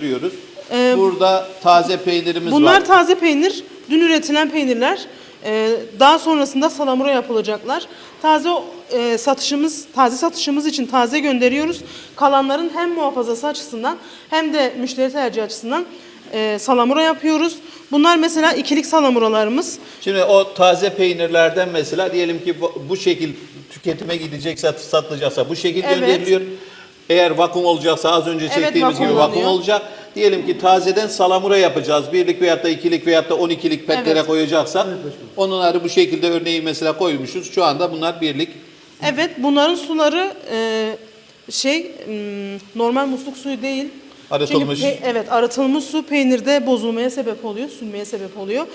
görüyoruz. Ee, Burada taze peynirimiz Bunlar var. taze peynir, dün üretilen peynirler. Ee, daha sonrasında salamura yapılacaklar. Taze e, satışımız, taze satışımız için taze gönderiyoruz. Kalanların hem muhafazası açısından hem de müşteri tercih açısından e, salamura yapıyoruz. Bunlar mesela ikilik salamuralarımız. Şimdi o taze peynirlerden mesela diyelim ki bu, bu şekil tüketime gidecek sat, satılacaksa bu şekil Evet. gönderiliyor. Eğer vakum olacaksa az önce Evet, çektiğimiz gibi vakum vakum oluyor. olacak. Diyelim ki tazeden salamura yapacağız. Birlik veyahut da ikilik veyahut da on ikilik petlere Evet. koyacaksak onları bu şekilde örneği mesela koymuşuz. Şu anda bunlar birlik. Evet, bunların suları e, şey m, normal musluk suyu değil. Arıtılmış. Çünkü evet, arıtılmış su peynirde bozulmaya sebep oluyor, sünmeye sebep oluyor.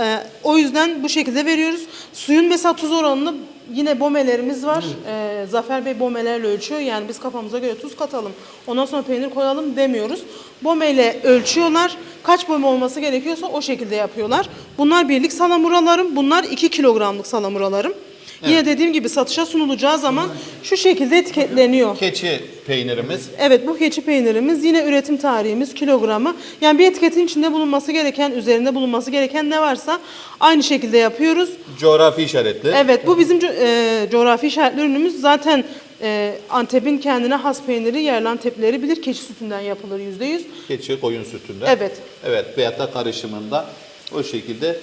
E, o yüzden bu şekilde veriyoruz. Suyun mesela tuz oranını yine bomelerimiz var. E, Zafer Bey bomelerle ölçüyor. Yani biz kafamıza göre tuz katalım. Ondan sonra peynir koyalım demiyoruz. Bomeyle ölçüyorlar. Kaç bome olması gerekiyorsa o şekilde yapıyorlar. Bunlar birlik salamuralarım. Bunlar 2 kilogramlık salamuralarım. Yine dediğim gibi satışa sunulacağı zaman şu şekilde etiketleniyor. Keçi peynirimiz. Evet bu keçi peynirimiz yine üretim tarihimiz kilogramı. Yani bir etiketin içinde bulunması gereken, üzerinde bulunması gereken ne varsa aynı şekilde yapıyoruz. Coğrafi işaretli. Evet bu bizim co- e, coğrafi işaretli ürünümüz. Zaten e, Antep'in kendine has peyniri yerli Antepleri bilir. Keçi sütünden yapılır yüzde yüz. Keçi koyun sütünden. Evet. Evet veyahut da karışımında o şekilde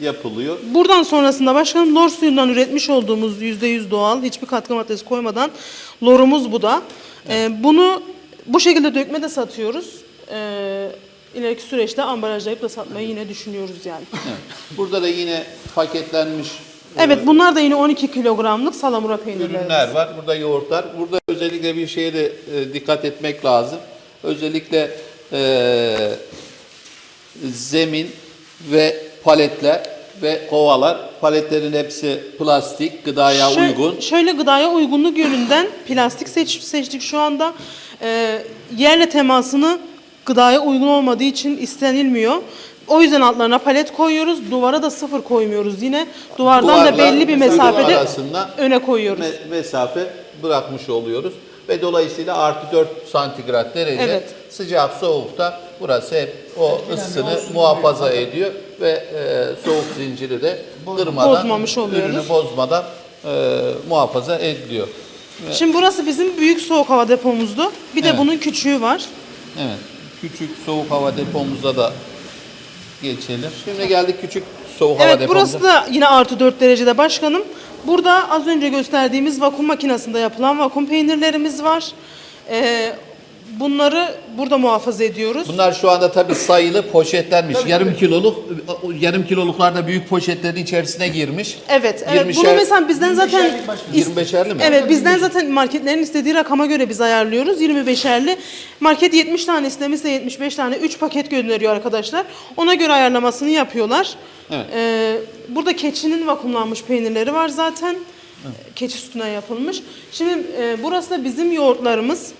yapılıyor. Buradan sonrasında başkanım lor suyundan üretmiş olduğumuz %100 doğal hiçbir katkı maddesi koymadan lorumuz bu da. Ee, bunu bu şekilde dökme de satıyoruz. Ee, ileriki süreçte ambalajlayıp da satmayı yine düşünüyoruz yani. Evet. Burada da yine paketlenmiş Evet bunlar da yine 12 kilogramlık salamura peynirlerimiz. ürünler var. Burada yoğurtlar. Burada özellikle bir şeye de e, dikkat etmek lazım. Özellikle e, zemin ve paletler ve kovalar. Paletlerin hepsi plastik, gıdaya Şö- uygun. Şöyle gıdaya uygunluk yönünden plastik seç, seçtik şu anda. Ee, yerle temasını gıdaya uygun olmadığı için istenilmiyor. O yüzden altlarına palet koyuyoruz. Duvara da sıfır koymuyoruz yine. Duvardan Duvarla da belli bir mesafede arasında öne koyuyoruz. me- mesafe bırakmış oluyoruz. Ve dolayısıyla artı 4 santigrat derece Evet. sıcak soğukta burası hep o ısısını muhafaza ediyor ve e, soğuk zinciri de kırmadan, Bozmamış oluyoruz. ürünü bozmadan e, muhafaza ediliyor. Şimdi burası bizim büyük soğuk hava depomuzdu. Bir de Evet. bunun küçüğü var. Evet. Küçük soğuk hava depomuza da geçelim. Şimdi geldik küçük soğuk hava Evet depomuza. burası da yine artı 4 derecede başkanım. Burada az önce gösterdiğimiz vakum makinesinde yapılan vakum peynirlerimiz var. Ee, bunları burada muhafaza ediyoruz. Bunlar şu anda tabii sayılı poşetlenmiş. yarım kiloluk, yarım kiloluklar da büyük poşetlerin içerisine girmiş. Evet, evet. 20'şer Bunu mesela bizden zaten 25'erli mi? Evet, bizden zaten marketlerin istediği rakama göre biz ayarlıyoruz. 25'erli. Market 70 tane istemişse 75 tane 3 paket gönderiyor arkadaşlar. Ona göre ayarlamasını yapıyorlar. Evet. Ee, burada keçinin vakumlanmış peynirleri var zaten. Keçi sütünden yapılmış. Şimdi e, burası da bizim yoğurtlarımız.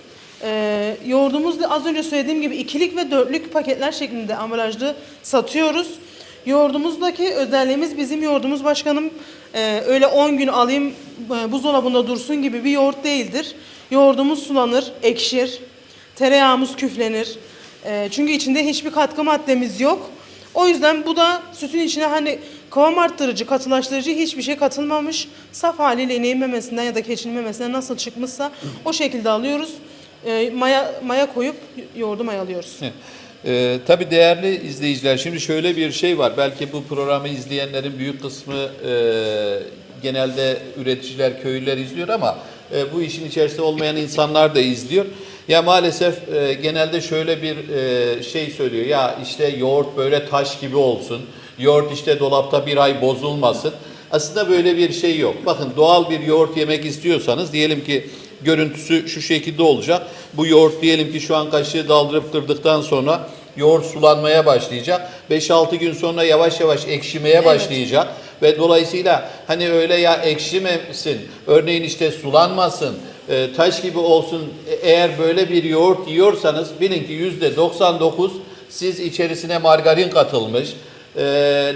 Ee, yoğurdumuz da az önce söylediğim gibi ikilik ve dörtlük paketler şeklinde ambalajlı satıyoruz. Yoğurdumuzdaki özelliğimiz bizim yoğurdumuz başkanım e, öyle 10 gün alayım e, buzdolabında dursun gibi bir yoğurt değildir. Yoğurdumuz sulanır, ekşir, tereyağımız küflenir. E, çünkü içinde hiçbir katkı maddemiz yok. O yüzden bu da sütün içine hani kıvam arttırıcı, katılaştırıcı hiçbir şey katılmamış. Saf haliyle ineğin memesinden ya da keçinin memesinden nasıl çıkmışsa o şekilde alıyoruz. E, maya maya koyup yoğurdu mayalıyoruz. Ee, tabii değerli izleyiciler şimdi şöyle bir şey var. Belki bu programı izleyenlerin büyük kısmı e, genelde üreticiler, köylüler izliyor ama e, bu işin içerisinde olmayan insanlar da izliyor. Ya maalesef e, genelde şöyle bir e, şey söylüyor. Ya işte yoğurt böyle taş gibi olsun. Yoğurt işte dolapta bir ay bozulmasın. Aslında böyle bir şey yok. Bakın doğal bir yoğurt yemek istiyorsanız diyelim ki görüntüsü şu şekilde olacak. Bu yoğurt diyelim ki şu an kaşığı daldırıp kırdıktan sonra yoğurt sulanmaya başlayacak. 5-6 gün sonra yavaş yavaş ekşimeye başlayacak. Ve dolayısıyla hani öyle ya ekşimesin, örneğin işte sulanmasın, e, taş gibi olsun. E, Eğer böyle bir yoğurt yiyorsanız bilin ki yüzde 99 siz içerisine margarin katılmış, e,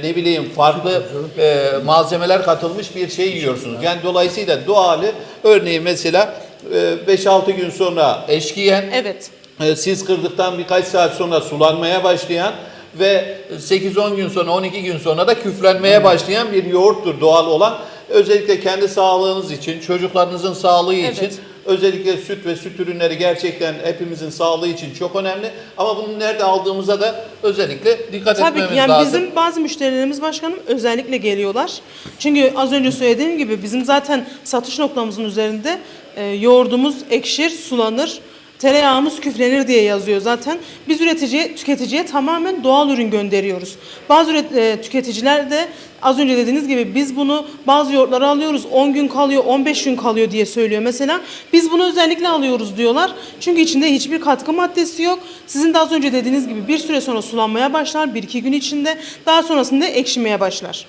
ne bileyim farklı e, malzemeler katılmış bir şey yiyorsunuz. Yani dolayısıyla doğalı örneğin mesela 5-6 gün sonra eşkiyen Evet. e, siz kırdıktan birkaç saat sonra sulanmaya başlayan ve 8-10 gün sonra 12 gün sonra da küflenmeye başlayan bir yoğurttur doğal olan. Özellikle kendi sağlığınız için, çocuklarınızın sağlığı Evet. için özellikle süt ve süt ürünleri gerçekten hepimizin sağlığı için çok önemli. Ama bunu nerede aldığımıza da özellikle dikkat Tabii etmemiz ki yani lazım. bizim bazı müşterilerimiz başkanım özellikle geliyorlar. Çünkü az önce söylediğim gibi bizim zaten satış noktamızın üzerinde e, yoğurdumuz ekşir, sulanır, tereyağımız küflenir diye yazıyor zaten. Biz üreticiye, tüketiciye tamamen doğal ürün gönderiyoruz. Bazı üret, e, tüketiciler de az önce dediğiniz gibi biz bunu bazı yoğurtları alıyoruz 10 gün kalıyor 15 gün kalıyor diye söylüyor mesela. Biz bunu özellikle alıyoruz diyorlar. Çünkü içinde hiçbir katkı maddesi yok. Sizin de az önce dediğiniz gibi bir süre sonra sulanmaya başlar 1-2 gün içinde daha sonrasında ekşimeye başlar.